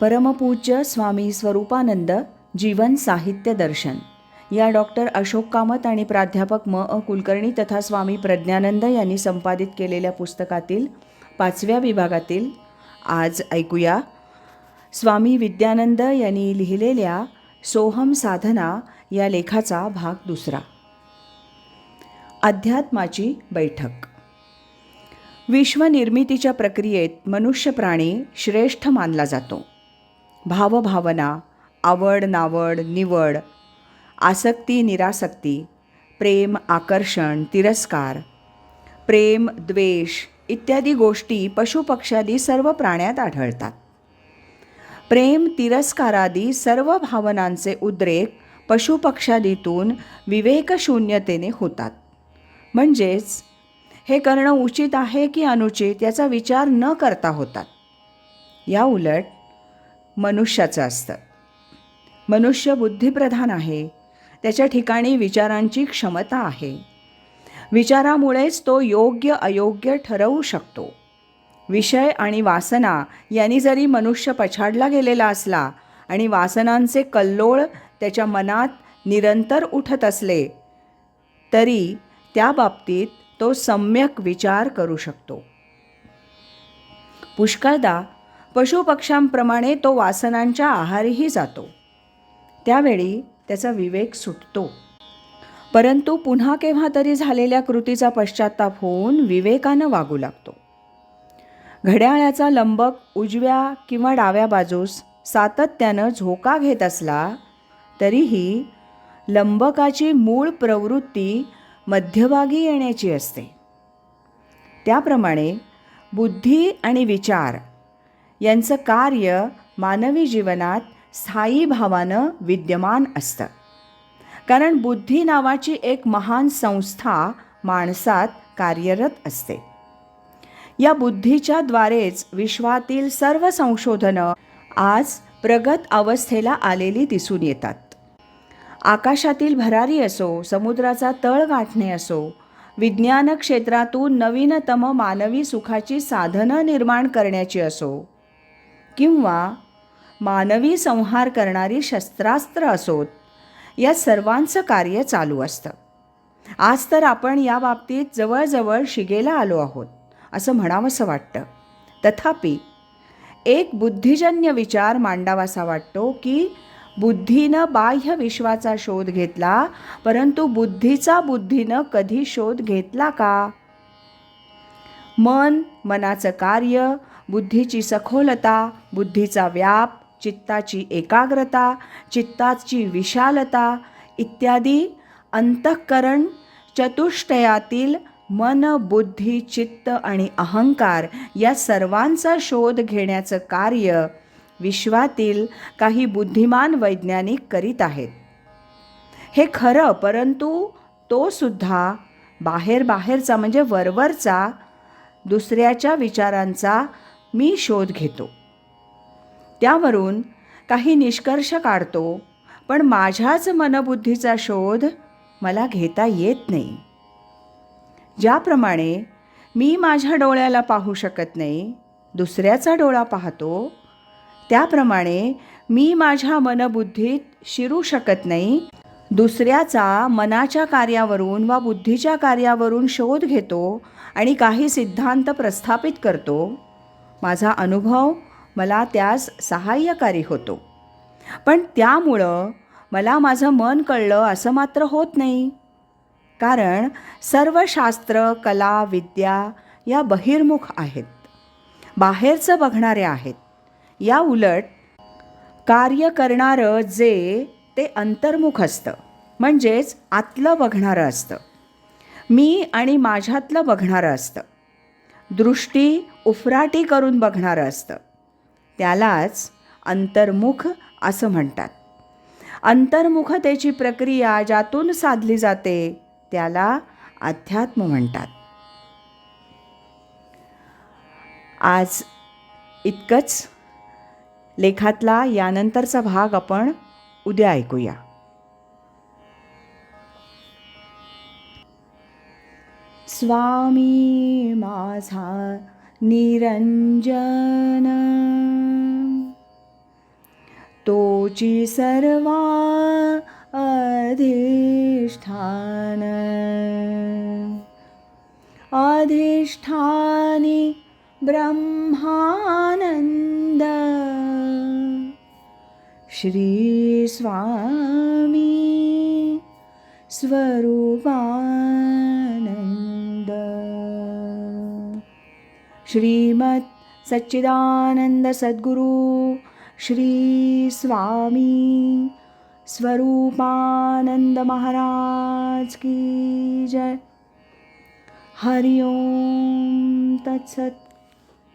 परमपूज्य स्वामी स्वरूपानंद जीवन साहित्य दर्शन. या डॉक्टर अशोक कामत आणि प्राध्यापक म. अ. कुलकर्णी तथा स्वामी प्रज्ञानंद यांनी संपादित केलेल्या पुस्तकातील पाचव्या विभागातील आज ऐकूया. स्वामी विद्यानंद यांनी लिहिलेल्या सोहम साधना या लेखाचा भाग दुसरा. अध्यात्माची बैठक. विश्वनिर्मितीच्या प्रक्रियेत मनुष्य प्राणी श्रेष्ठ मानला जातो. भावभावना आवड नावड निवड आसक्ती निरासक्ती प्रेम आकर्षण तिरस्कार प्रेम द्वेष इत्यादी गोष्टी पशुपक्ष्यादी सर्व प्राण्यात आढळतात. प्रेम तिरस्कारादी सर्व भावनांचे उद्रेक पशुपक्षादीतून विवेकशून्यतेने होतात. म्हणजेच हे करणं उचित आहे की अनुचित याचा विचार न करता होतात. या उलट मनुष्याचं असतं. मनुष्य बुद्धिप्रधान आहे. त्याच्या ठिकाणी विचारांची क्षमता आहे. विचारामुळेच तो योग्य अयोग्य ठरवू शकतो. विषय आणि वासना यांनी जरी मनुष्य पछाडला गेलेला असला आणि वासनांचे कल्लोळ त्याच्या मनात निरंतर उठत असले तरी त्या बाबतीत तो सम्यक विचार करू शकतो. पुष्कळदा पशुपक्ष्यांप्रमाणे तो वासनांच्या आहारीही जातो. त्यावेळी त्याचा विवेक सुटतो. परंतु पुन्हा केव्हा तरी झालेल्या कृतीचा पश्चाताप होऊन विवेकानं वागू लागतो. घड्याळाचा लंबक उजव्या किंवा डाव्या बाजूस सातत्यानं झोका घेत असला तरीही लंबकाची मूळ प्रवृत्ती मध्यभागी येण्याची असते. त्याप्रमाणे बुद्धी आणि विचार यांचं कार्य मानवी जीवनात स्थायी भावानं विद्यमान असतं. कारण बुद्धी नावाची एक महान संस्था माणसात कार्यरत असते. या बुद्धीच्या द्वारेच विश्वातील सर्व संशोधनं आज प्रगत अवस्थेला आलेली दिसून येतात. आकाशातील भरारी असो समुद्राचा तळ गाठणे असो विज्ञान क्षेत्रातून नवीनतम मानवी सुखाची साधनं निर्माण करण्याची असो किंवा मानवी संहार करणारी शस्त्रास्त्र असोत या सर्वांचं कार्य चालू असतं. आज तर आपण या बाबतीत जवळजवळ शिगेला आलो आहोत असं म्हणावंसं वाटतं. तथापि एक बुद्धिजन्य विचार मांडावासा वाटतो की बुद्धीनं बाह्य विश्वाचा शोध घेतला परंतु बुद्धीचा बुद्धीनं कधी शोध घेतला का? मन मनाचं कार्य बुद्धीची सखोलता बुद्धीचा व्याप चित्ताची एकाग्रता चित्ताची विशालता इत्यादी अंतःकरण चतुष्टयातील मन बुद्धी चित्त आणि अहंकार या सर्वांचा शोध घेण्याचं कार्य विश्वातील काही बुद्धिमान वैज्ञानिक करीत आहेत. हे खरं परंतु तो सुद्धा बाहेर बाहेरचा म्हणजे वरवरचा दुसऱ्याच्या विचारांचा मी शोध घेतो. त्यावरून काही निष्कर्ष काढतो पण माझ्याच मनबुद्धीचा शोध मला घेता येत नाही. ज्याप्रमाणे मी माझ्या डोळ्याला पाहू शकत नाही दुसऱ्याचा डोळा पाहतो त्याप्रमाणे मी माझ्या मनबुद्धीत शिरू शकत नाही दुसऱ्याचा मनाच्या कार्यावरून वा बुद्धीच्या कार्यावरून शोध घेतो आणि काही सिद्धांत प्रस्थापित करतो. माझा अनुभव मला त्यास सहाय्यकारी होतो. पण त्यामुळं मला माझं मन कळलं असं मात्र होत नाही. कारण सर्व शास्त्र कला विद्या या बहिर्मुख आहेत. बाहेरचं बघणारे आहेत. या उलट कार्य करणारं जे ते अंतर्मुख असतं. म्हणजेच आतलं बघणारं असतं. मी आणि माझ्यातलं बघणारं असतं. दृष्टी उफराटी करून बघणारं असतं. त्यालाच अंतर्मुख असं म्हणतात. अंतर्मुखतेची प्रक्रिया ज्यातून साधली जाते त्याला अध्यात्म म्हणतात. आज इतकंच. लेखातला यानंतरचा भाग आपण उद्या ऐकूया. स्वामी माझा निरंजन तुची सर्वा अधिष्ठान। अधिष्ठानी ब्रह्मानन्द। श्री स्वामी स्वरूपानन्द श्रीमत् सच्चिदानन्दसद्गुरु श्रीस्वामी स्वरूपानन्द महाराज की जय। हरि ओं तत्सत्।